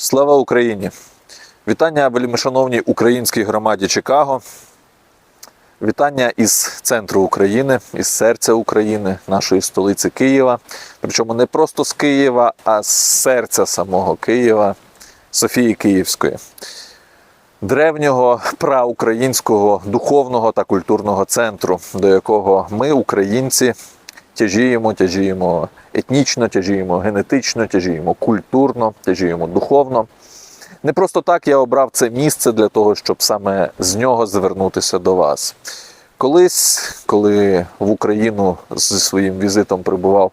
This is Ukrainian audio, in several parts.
Слава Україні! Вітання вельмишановній українській громаді Чикаго. Вітання із центру України, із серця України, нашої столиці Києва. Причому не просто з Києва, а з серця самого Києва, Софії Київської, древнього праукраїнського духовного та культурного центру, до якого ми, українці, тяжіємо, тяжіємо етнічно, тяжіємо генетично, тяжіємо культурно, тяжіємо духовно. Не просто так я обрав це місце для того, щоб саме з нього звернутися до вас. Колись, коли в Україну зі своїм візитом прибував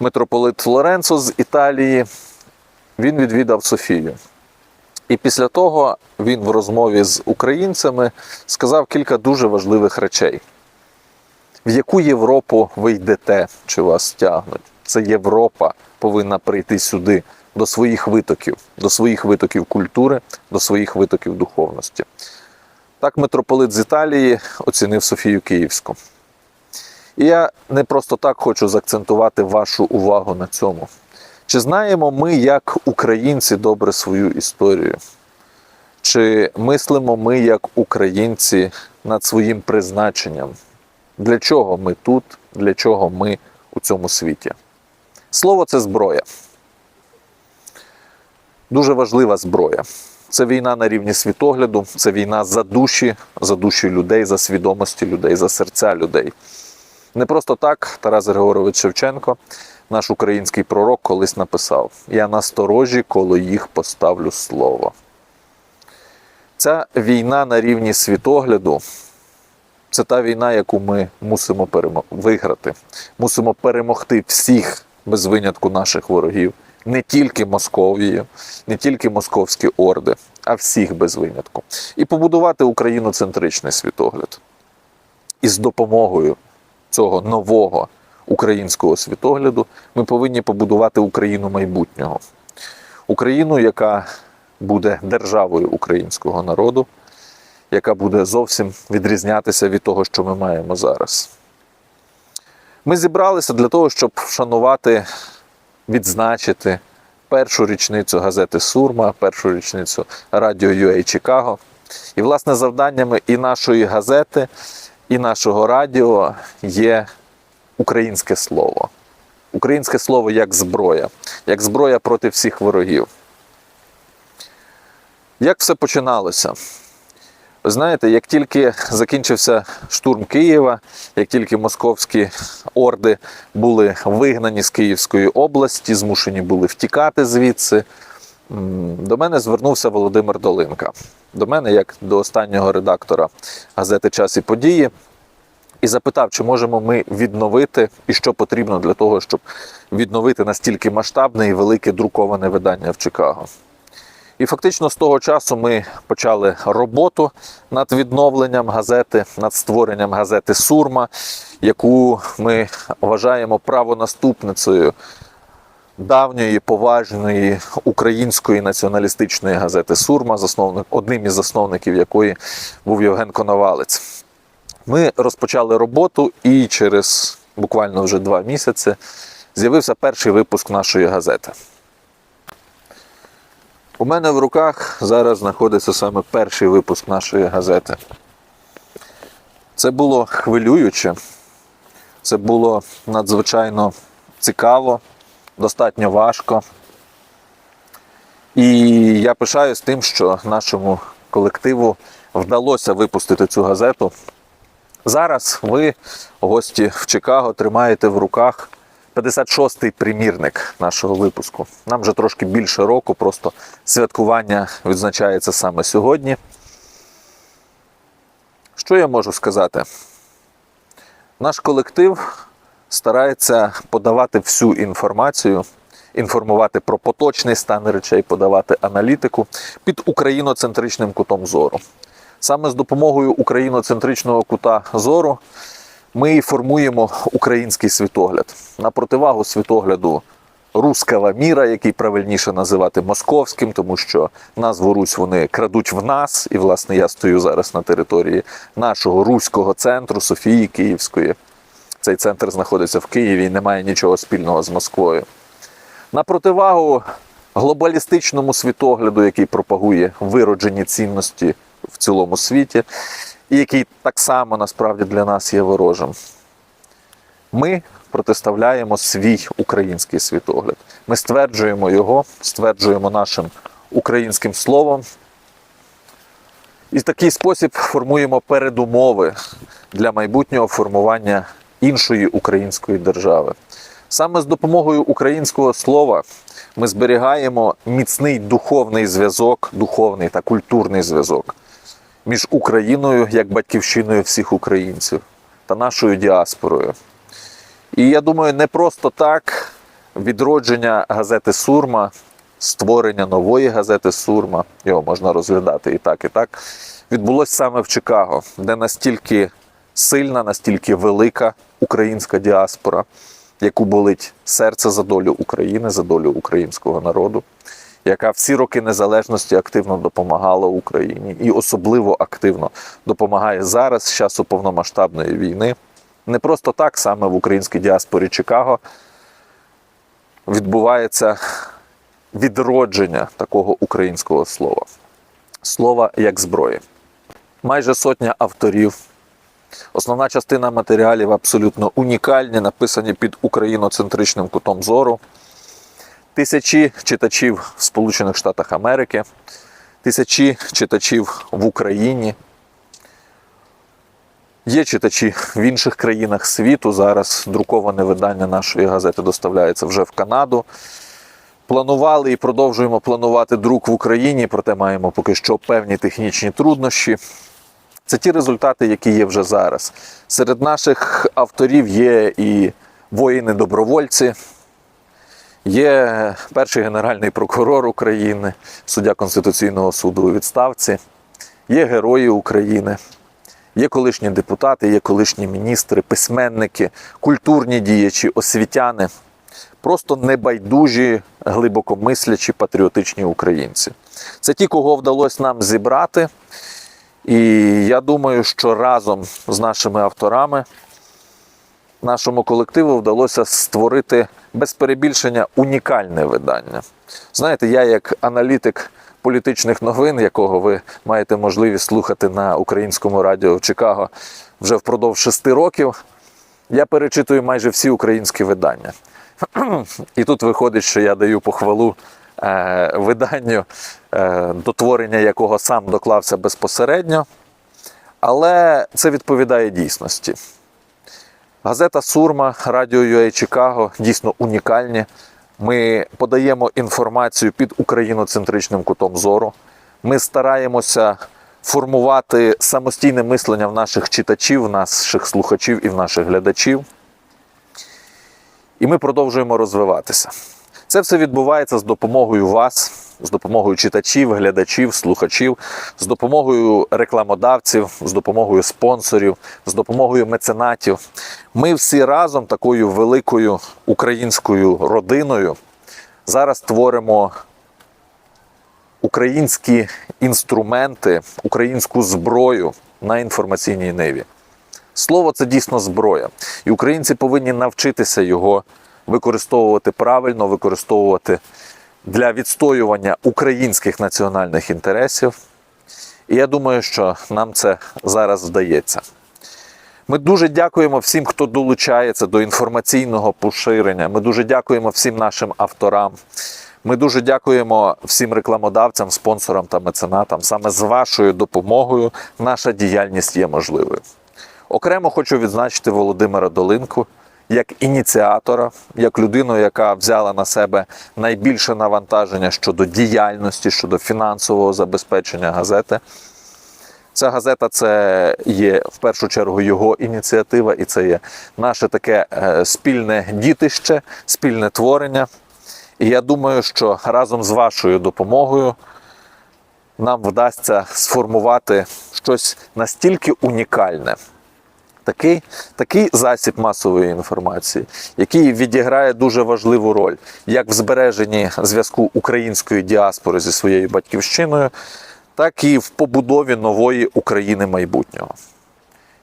митрополит Флоренцо з Італії, він відвідав Софію. І після того він в розмові з українцями сказав кілька дуже важливих речей. В яку Європу ви йдете, чи вас тягнуть? Це Європа повинна прийти сюди, до своїх витоків, до своїх витоків культури, до своїх витоків духовності. Так митрополит з Італії оцінив Софію Київську. І я не просто так хочу заакцентувати вашу увагу на цьому. Чи знаємо ми, як українці добре свою історію? Чи мислимо ми як українці над своїм призначенням? Для чого ми тут, для чого ми у цьому світі? Слово це зброя. Дуже важлива зброя. Це війна на рівні світогляду, це війна за душі, за душі людей, за свідомості людей, за серця людей. Не просто так Тарас Григорович Шевченко, наш український пророк, колись написав: Я на сторожі, коло їх поставлю слово. Ця війна на рівні світогляду це та війна, яку ми мусимо перемо- виграти. Мусимо перемогти всіх без винятку наших ворогів, не тільки Московію, не тільки московські орди, а всіх без винятку. І побудувати україноцентричний світогляд. І з допомогою цього нового українського світогляду ми повинні побудувати Україну майбутнього. Україну, яка буде державою українського народу, яка буде зовсім відрізнятися від того, що ми маємо зараз. Ми зібралися для того, щоб вшанувати, відзначити першу річницю газети Сурма, першу річницю радіо UA Чикаго. І, власне, завданнями і нашої газети, і нашого радіо є українське слово. Українське слово як зброя, як зброя проти всіх ворогів. Як все починалося? Ви знаєте, як тільки закінчився штурм Києва, як тільки московські орди були вигнані з Київської області, змушені були втікати звідси, до мене звернувся Володимир Долинка. До мене, як до останнього редактора газети Час і події, і запитав, чи можемо ми відновити і що потрібно для того, щоб відновити настільки масштабне і велике друковане видання в Чикаго. І фактично з того часу ми почали роботу над відновленням газети, над створенням газети Сурма, яку ми вважаємо правонаступницею давньої поважної української націоналістичної газети Сурма, засновник, одним із засновників якої був Євген Коновалець. Ми розпочали роботу, і через буквально вже два місяці з'явився перший випуск нашої газети. У мене в руках зараз знаходиться саме перший випуск нашої газети. Це було хвилююче, це було надзвичайно цікаво, достатньо важко. І я пишаюсь тим, що нашому колективу вдалося випустити цю газету. Зараз ви, гості в Чикаго, тримаєте в руках 56-й примірник нашого випуску. Нам вже трошки більше року, просто святкування відзначається саме сьогодні. Що я можу сказати? Наш колектив старається подавати всю інформацію, інформувати про поточний стан речей, подавати аналітику під україноцентричним кутом зору. Саме з допомогою україноцентричного кута зору ми і формуємо український світогляд на противагу світогляду руского міра, який правильніше називати московським, тому що назву Русь вони крадуть в нас, і власне я стою зараз на території нашого руського центру Софії Київської. Цей центр знаходиться в Києві і не має нічого спільного з Москвою. На противагу глобалістичному світогляду, який пропагує вироджені цінності в цілому світі, і який так само насправді для нас є ворожим. Ми протиставляємо свій український світогляд. Ми стверджуємо його, стверджуємо нашим українським словом. І в такий спосіб формуємо передумови для майбутнього формування іншої української держави. Саме з допомогою українського слова ми зберігаємо міцний духовний зв'язок, духовний та культурний зв'язок між Україною як батьківщиною всіх українців та нашою діаспорою. І я думаю, не просто так відродження газети Сурма, створення нової газети Сурма, його можна розглядати і так, і так, відбулося саме в Чикаго, де настільки сильна, настільки велика українська діаспора, яку болить серце за долю України, за долю українського народу, яка всі роки незалежності активно допомагала Україні і особливо активно допомагає зараз, з часу повномасштабної війни. Не просто так саме в українській діаспорі Чикаго відбувається відродження такого українського слова. Слова як зброї. Майже сотня авторів. Основна частина матеріалів абсолютно унікальні, написані під україноцентричним кутом зору. Тисячі читачів в Сполучених Штатах Америки, тисячі читачів в Україні. Є читачі в інших країнах світу. Зараз друковане видання нашої газети доставляється вже в Канаду. Планували і продовжуємо планувати друк в Україні, проте маємо поки що певні технічні труднощі. Це ті результати, які є вже зараз. Серед наших авторів є і воїни-добровольці, є перший генеральний прокурор України, суддя Конституційного суду у відставці, є герої України. Є колишні депутати, є колишні міністри, письменники, культурні діячі, освітяни, просто небайдужі, глибокомислячі, патріотичні українці. Це ті, кого вдалося нам зібрати. І я думаю, що разом з нашими авторами нашому колективу вдалося створити без перебільшення унікальне видання. Знаєте, я як аналітик політичних новин, якого ви маєте можливість слухати на українському радіо в Чикаго вже впродовж шести років, я перечитую майже всі українські видання. І тут виходить, що я даю похвалу е, виданню, е, до творення якого сам доклався безпосередньо, але це відповідає дійсності. Газета Сурма, Радіо UA Чикаго дійсно унікальні. Ми подаємо інформацію під україноцентричним кутом зору. Ми стараємося формувати самостійне мислення в наших читачів, в наших слухачів і в наших глядачів. І ми продовжуємо розвиватися. Це все відбувається з допомогою вас, з допомогою читачів, глядачів, слухачів, з допомогою рекламодавців, з допомогою спонсорів, з допомогою меценатів. Ми всі разом такою великою українською родиною зараз творимо українські інструменти, українську зброю на інформаційній ниві. Слово це дійсно зброя, і українці повинні навчитися його використовувати правильно, використовувати для відстоювання українських національних інтересів. І я думаю, що нам це зараз вдається. Ми дуже дякуємо всім, хто долучається до інформаційного поширення. Ми дуже дякуємо всім нашим авторам. Ми дуже дякуємо всім рекламодавцям, спонсорам та меценатам. Саме з вашою допомогою наша діяльність є можливою. Окремо хочу відзначити Володимира Долинку як ініціатора, як людину, яка взяла на себе найбільше навантаження щодо діяльності, щодо фінансового забезпечення газети. Ця газета це є в першу чергу його ініціатива, і це є наше таке е, спільне дітище, спільне творення. І я думаю, що разом з вашою допомогою нам вдасться сформувати щось настільки унікальне. Такий, такий засіб масової інформації, який відіграє дуже важливу роль як в збереженні зв'язку української діаспори зі своєю батьківщиною, так і в побудові нової України майбутнього.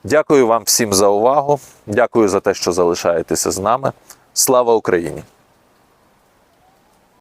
Дякую вам всім за увагу. Дякую за те, що залишаєтеся з нами. Слава Україні!